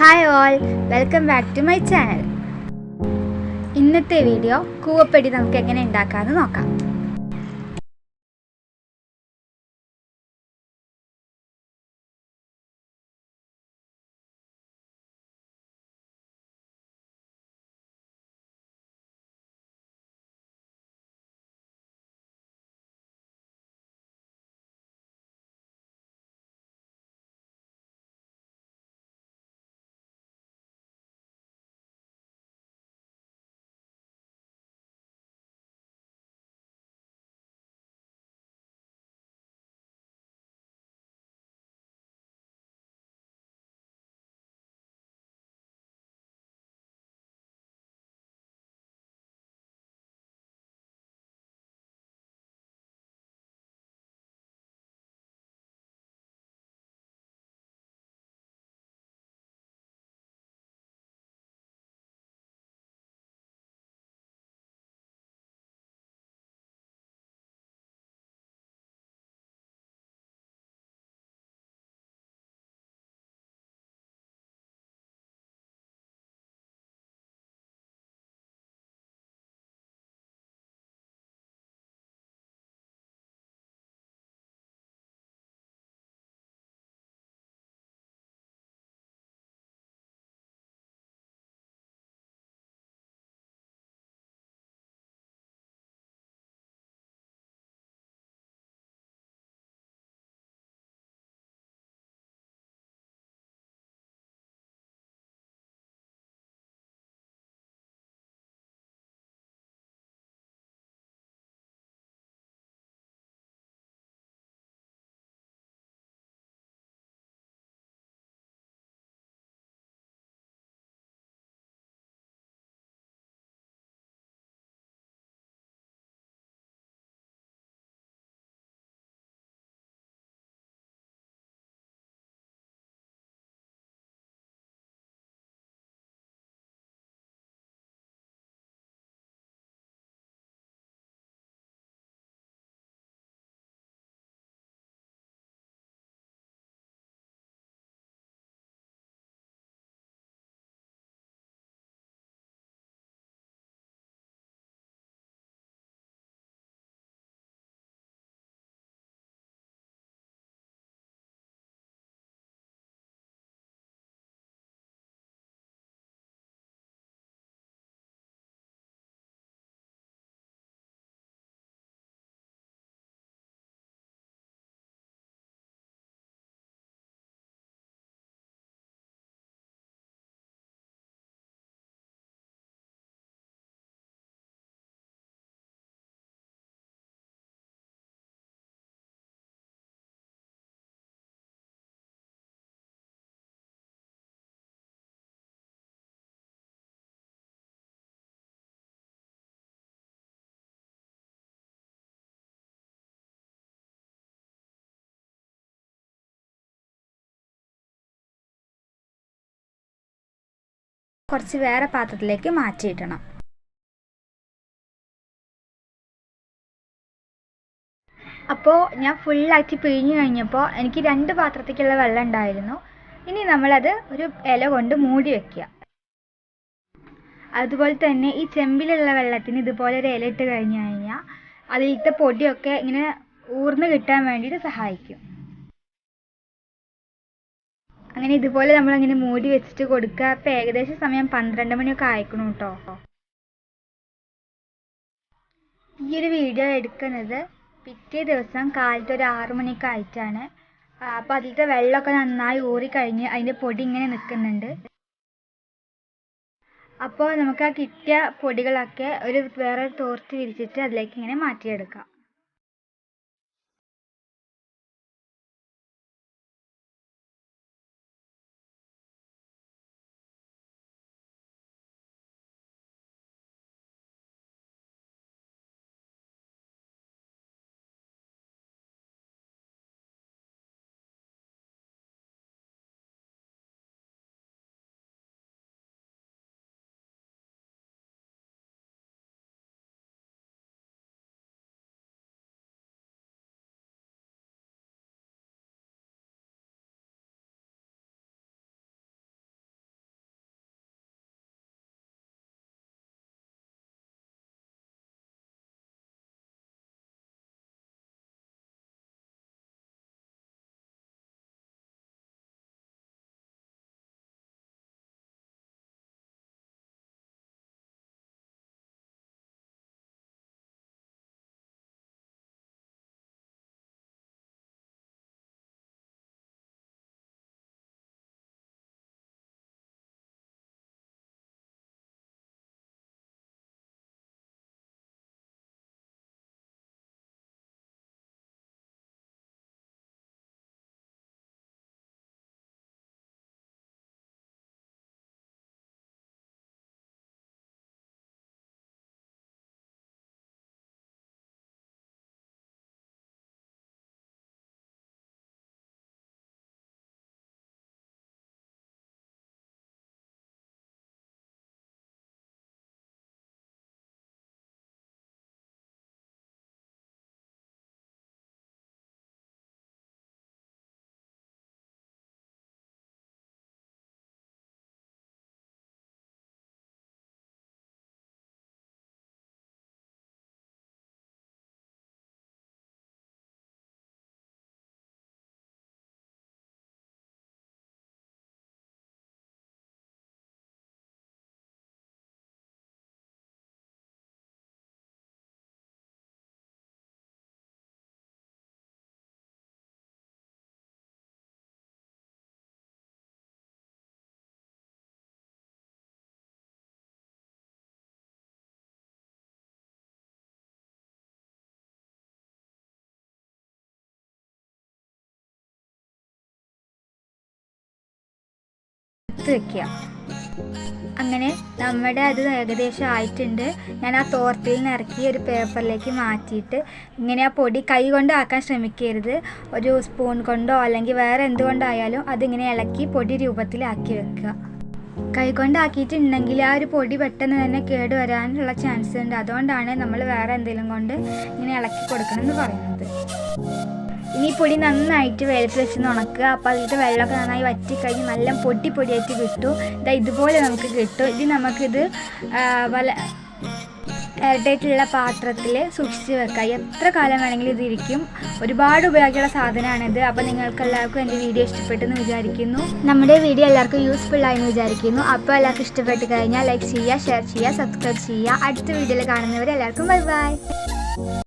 Hi all welcome back to my channel ഇന്നത്തെ video കൂവപ്പെടി നമുക്ക് എങ്ങനെ ഉണ്ടാക്കാമെന്ന് നോക്കാം. കുറച്ച് വേറെ പാത്രത്തിലേക്ക് മാറ്റിയിടണം. അപ്പോൾ ഞാൻ ഫുള്ളാക്കി പിഴിഞ്ഞു കഴിഞ്ഞപ്പോൾ എനിക്ക് രണ്ട് പാത്രത്തേക്കുള്ള വെള്ളം ഉണ്ടായിരുന്നു. ഇനി നമ്മളത് ഒരു ഇല കൊണ്ട് മൂടി വെക്കുക. അതുപോലെ തന്നെ ഈ ചെമ്പിലുള്ള വെള്ളത്തിന് ഇതുപോലെ ഒരു ഇല ഇട്ട് കഴിഞ്ഞു കഴിഞ്ഞാൽ അതിലത്തെ പൊടിയൊക്കെ ഇങ്ങനെ ഊർന്ന് കിട്ടാൻ വേണ്ടിയിട്ട് സഹായിക്കും. അങ്ങനെ ഇതുപോലെ നമ്മൾ അങ്ങനെ മൂടി വെച്ചിട്ട് കൊടുക്കുക. ഇപ്പം ഏകദേശം സമയം പന്ത്രണ്ട് മണിയൊക്കെ ആയിക്കണം കേട്ടോ ഈ ഒരു വീഡിയോ എടുക്കുന്നത് പിറ്റേ ദിവസം കാലത്ത് ഒരു ആറു മണിയൊക്കെ ആയിട്ടാണ്. അപ്പോൾ അതിലത്തെ വെള്ളമൊക്കെ നന്നായി ഊറിക്കഴിഞ്ഞ് അതിന്റെ പൊടി ഇങ്ങനെ നിൽക്കുന്നുണ്ട്. അപ്പോൾ നമുക്ക് ആ കിട്ടിയ പൊടികളൊക്കെ ഒരു വേറെ തോർത്ത് വിരിച്ചിട്ട് അതിലേക്ക് ഇങ്ങനെ മാറ്റിയെടുക്കാം. എടുത്ത് വെക്കുക. അങ്ങനെ നമ്മുടെ അത് ഏകദേശം ആയിട്ടുണ്ട്. ഞാൻ ആ തോർത്തിൽ നിന്ന് ഇറക്കി ഒരു പേപ്പറിലേക്ക് മാറ്റിയിട്ട് ഇങ്ങനെ ആ പൊടി കൈ കൊണ്ട് ആക്കാൻ ശ്രമിക്കരുത്. ഒരു സ്പൂൺ കൊണ്ടോ അല്ലെങ്കിൽ വേറെ എന്തുകൊണ്ടായാലും അതിങ്ങനെ ഇളക്കി പൊടി രൂപത്തിലാക്കി വെക്കുക. കൈ കൊണ്ടാക്കിയിട്ടുണ്ടെങ്കിൽ ആ ഒരു പൊടി പെട്ടെന്ന് തന്നെ കേട് വരാനുള്ള ചാൻസ് ഉണ്ട്. അതുകൊണ്ടാണ് നമ്മൾ വേറെ എന്തെങ്കിലും കൊണ്ട് ഇങ്ങനെ ഇളക്കി കൊടുക്കണം എന്ന് പറയുന്നത്. ഇനി പൊടി നന്നായിട്ട് വെള്ളത്തിൽ വെച്ച് ഉണക്കുക. അപ്പോൾ അതിലത്തെ വെള്ളമൊക്കെ നന്നായി വറ്റിക്കഴിഞ്ഞ് നല്ല പൊടി പൊടിയായിട്ട് കിട്ടും. ഇതാ ഇതുപോലെ നമുക്ക് കിട്ടും. ഇനി നമുക്കിത് വല എയർടൈറ്റുള്ള പാത്രത്തിൽ സൂക്ഷിച്ച് വെക്കുക എത്ര കാലം വേണമെങ്കിലും ഇതിരിക്കും ഒരുപാട് ഉപയോഗിക്കുള്ള സാധനമാണിത്. അപ്പോൾ നിങ്ങൾക്ക് എല്ലാവർക്കും എന്റെ വീഡിയോ ഇഷ്ടപ്പെട്ടെന്ന് വിചാരിക്കുന്നു. നമ്മുടെ വീഡിയോ എല്ലാവർക്കും യൂസ്ഫുൾ ആയെന്ന് വിചാരിക്കുന്നു. അപ്പോൾ എല്ലാവർക്കും ഇഷ്ടപ്പെട്ട് കഴിഞ്ഞാൽ ലൈക്ക് ചെയ്യുക ഷെയർ ചെയ്യുക സബ്സ്ക്രൈബ് ചെയ്യുക. അടുത്ത വീഡിയോയിൽ കാണുന്നവരെ എല്ലാവർക്കും ബൈ ബൈ